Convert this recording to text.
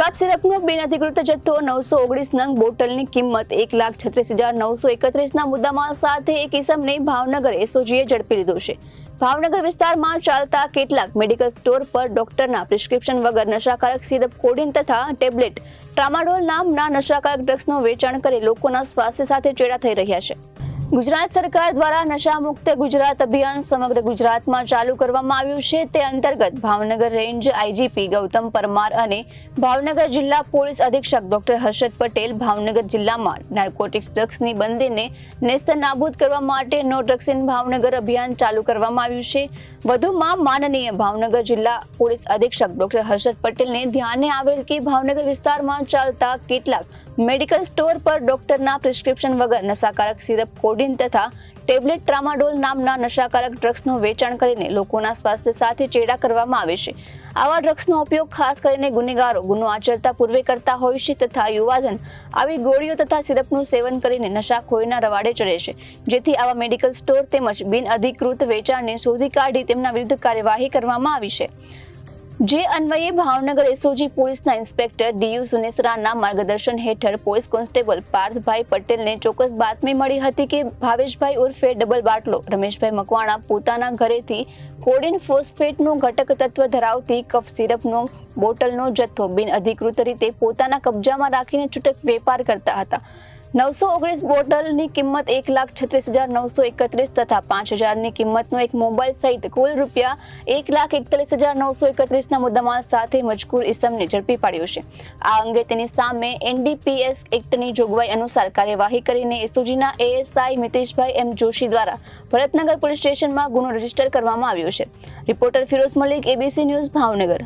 Cup સિરપનો બિનઅધિકૃત જથ્થો નવસો ઓગણીસ નંગ બોટલની કિંમત એક લાખ છત્રીસ હજાર નવસો એકત્રીસના મુદ્દામાલ સાથે એક ઇસમને ભાવનગર એસઓજીએ ઝડપી લીધો છે. ભાવનગર વિસ્તારમાં ચાલતા કેટલાક મેડિકલ સ્ટોર પર ડોક્ટરના પ્રિસ્ક્રિપ્શન વગર નશાકારક સિરપ, કોડિન તથા ટેબ્લેટ, ટ્રામાડોલ નામના નશાકારક ડ્રગ્સનું વેચાણ કરી લોકોના સ્વાસ્થ્ય સાથે ચેડા થઈ રહ્યા છે. ગુજરાત સરકાર દ્વારા નશા મુક્ત ગુજરાત અભિયાન સમગ્ર ગુજરાતમાં ચાલુ કરવામાં આવ્યું છે. તે અંતર્ગત ભાવનગર રેન્જ આઈજીપી ગૌતમ પરમાર અને ભાવનગર જિલ્લા પોલીસ અધિક્ષક ડોક્ટર હર્ષદ પટેલ ભાવનગર જિલ્લામાં નાર્કોટિક્સ ડ્રગ્સની બંદીને નેસ્ત નાબૂદ કરવા માટે નો ડ્રગ્સ ઇન ભાવનગર અભિયાન ચાલુ કરવામાં આવ્યું છે. વધુમાં માનનીય ભાવનગર જિલ્લા પોલીસ અધિક્ષક ડોક્ટર હર્ષદ પટેલને ધ્યાને આવેલ કે ભાવનગર વિસ્તારમાં ચાલતા કેટલાક મેડિકલ સ્ટોર પર ડોક્ટરના પ્રિસ્ક્રિપ્શન વગર નશાકારક સિરપ, કોડિન તથા ટેબ્લેટ ટ્રામાડોલ નામના નશાકારક ડ્રગ્સનું વેચાણ કરીને લોકોના સ્વાસ્થ્ય સાથે ચેડા કરવામાં આવે છે. આવા ડ્રગ્સનો ઉપયોગ ખાસ કરીને ગુનેગારો, ગુનો આચરતા પૂર્વે કરતા હોય છે તથા યુવાધન આવી ગોળીઓ તથા સિરપનું સેવન કરીને નશાખોરીના રવાડે ચડે છે. જેથી આવા મેડિકલ સ્ટોર તેમજ બિનઅધિકૃત વેચાણને શોધી કાઢી તેમના વિરુદ્ધ કાર્યવાહી કરવામાં આવી છે. જે અન્વયે ભાવનગર એસઓજી પોલીસના ઇન્સ્પેક્ટર ડીયુ સુનેસરાના માર્ગદર્શન હેઠળ પોલીસ કોન્સ્ટેબલ પાર્થભાઈ પટેલને ચોક્કસ બાતમી મળી હતી કે ભાવેશભાઈ ઉર્ફે ડબલ બાટલો. રમેશભાઈ મકવાણા પોતાના ઘરેથી કોડિન ફોસ્ફેટનું ઘટક તત્વ ધરાવતી કફ સિરપનો બોટલનો જથ્થો બિનઅધિકૃત રીતે પોતાના કબજામાં રાખીને છૂટક વેપાર કરતા હતા. નવસો ઓગણીસ બોટલની કિંમત એક લાખ છત્રીસ હજાર નવસો એકત્રીસ તથા પાંચ હજારની કિંમતનો એક મોબાઈલ સહિત કુલ રૂપિયા એક લાખ એકતાલીસ હજાર નવસો એકત્રીસના મુદ્દામાલ સાથે મજકૂર ઇસમને ઝડપી પાડ્યો છે. આ અંગે તેની સામે એનડીપીએસ એક્ટની જોગવાઈ અનુસાર કાર્યવાહી કરીને એસઓજીના એએસઆઈ મિતેશભાઈ એમ જોશી દ્વારા ભરતનગર પોલીસ સ્ટેશનમાં ગુનો રજિસ્ટર કરવામાં આવ્યો છે. Reporter Firoz Malik, ABC news Bhavnagar.